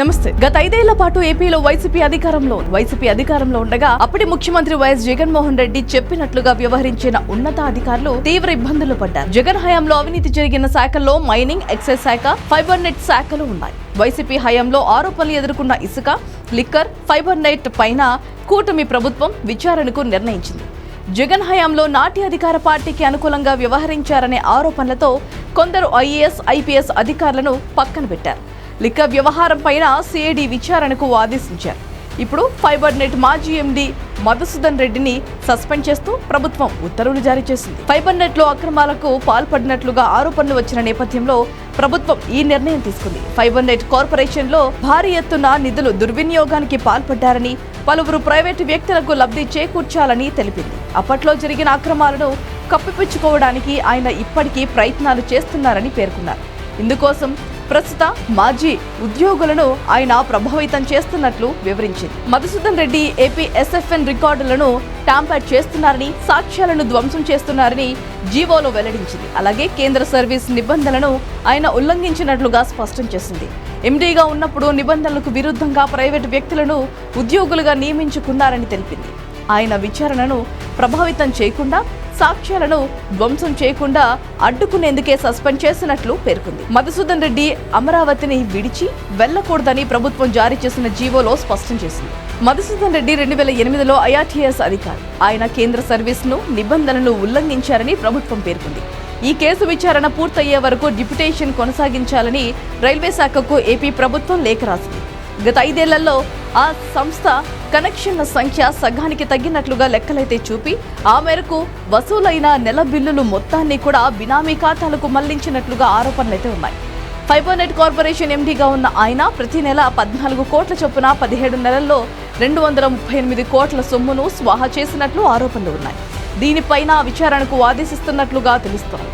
నమస్తే. గత ఐదేళ్ళ పాటు ఏపీలో వైసీపీ అధికారంలో వైసీపీ అధికారంలో ఉండగా అప్పటి ముఖ్యమంత్రి వైఎస్ జగన్మోహన్ రెడ్డి చెప్పినట్లుగా వ్యవహరించిన ఉన్నతాధికారులు తీవ్ర ఇబ్బందులు పడ్డారు. జగన్ హయాంలో అవినీతి జరిగిన శాఖల్లో మైనింగ్ ఎక్సైజ్ శాఖ ఫైబర్ నెట్ శాఖలు ఉన్నాయి. వైసీపీ హయాంలో ఆరోపణలు ఎదుర్కొన్న ఇసుక లిక్కర్ ఫైబర్ నెట్ పైన కూటమి ప్రభుత్వం విచారణకు నిర్ణయించింది. జగన్ హయాంలో నాటి అధికార పార్టీకి అనుకూలంగా వ్యవహరించారనే ఆరోపణలతో కొందరు ఐఏఎస్ ఐపీఎస్ అధికారులను పక్కన పెట్టారు. లిక్క వ్యవహారం పైన సిఐడి విచారణకు ఆదేశించారు. ఇప్పుడు ఫైబర్ నెట్ మాజీ ఎండీ మధుసూదన్ రెడ్డిని సస్పెండ్ చేస్తూ ప్రభుత్వం ఉత్తర్వులు జారీ చేసింది. ఫైబర్ నెట్లో అక్రమాలకు పాల్పడినట్లుగా ఆరోపణలు వచ్చిన నేపథ్యంలో ప్రభుత్వం ఈ నిర్ణయం తీసుకుంది. ఫైబర్ నెట్ కార్పొరేషన్లో భారీ ఎత్తున నిధులు దుర్వినియోగానికి పాల్పడ్డారని పలువురు ప్రైవేటు వ్యక్తులకు లబ్ధి చేకూర్చాలని తెలిపింది. అప్పట్లో జరిగిన అక్రమాలను కప్పిపుచ్చుకోవడానికి ఆయన ఇప్పటికీ ప్రయత్నాలు చేస్తున్నారని పేర్కొన్నారు. ఇందుకోసం ప్రస్తుత మాజీ ఉద్యోగులను ఆయన ప్రభావితం చేస్తున్నట్లు వివరించింది. మధుసూదన్ రెడ్డి ఏపీ ఎస్ఎఫ్ఎన్ రికార్డులను టాంపర్ చేస్తున్నారని సాక్ష్యాలను ధ్వంసం చేస్తున్నారని జీవోలో వెల్లడించింది. అలాగే కేంద్ర సర్వీస్ నిబంధనలను ఆయన ఉల్లంఘించినట్లుగా స్పష్టం చేసింది. ఎండీగా ఉన్నప్పుడు నిబంధనలకు విరుద్ధంగా ప్రైవేటు వ్యక్తులను ఉద్యోగులుగా నియమించుకున్నారని తెలిపింది. ఆయన విచారణను ప్రభావితం చేయకుండా సాక్ష్యాలను ధ్వంసం చేయకుండా అడ్డుకునేందుకే సస్పెండ్ చేసినట్లు పేర్కొంది. మధుసూదన్ రెడ్డి అమరావతిని విడిచి వెళ్ళకూడదని ప్రభుత్వం జారీ చేసిన జీవోలో స్పష్టం చేసింది. మధుసూదన్ రెడ్డి రెండు వేల ఎనిమిదిలో ఐఆర్టీఎస్ అధికారి. ఆయన కేంద్ర సర్వీస్ను నిబంధనలు ఉల్లంఘించారని ప్రభుత్వం పేర్కొంది. ఈ కేసు విచారణ పూర్తయ్యే వరకు డిప్యుటేషన్ కొనసాగించాలని రైల్వే శాఖకు ఏపీ ప్రభుత్వం లేఖ రాసింది. గత ఐదేళ్ళలో ఆ సంస్థ కనెక్షన్ల సంఖ్య సగానికి తగ్గినట్లుగా లెక్కలైతే చూపి ఆ మేరకు వసూలైన నెల బిల్లులు మొత్తాన్ని కూడా బినామీ ఖాతాలకు మళ్ళించినట్లుగా ఆరోపణలైతే ఉన్నాయి. ఫైబర్నెట్ కార్పొరేషన్ ఎండీగా ఉన్న ఆయన ప్రతి నెల పద్నాలుగు కోట్ల చొప్పున పదిహేడు నెలల్లో రెండు వందల ముప్పై ఎనిమిది కోట్ల సొమ్మును స్వాహా చేసినట్లు ఆరోపణలు ఉన్నాయి. దీనిపైన విచారణకు ఆదేశిస్తున్నట్లుగా తెలుస్తోంది.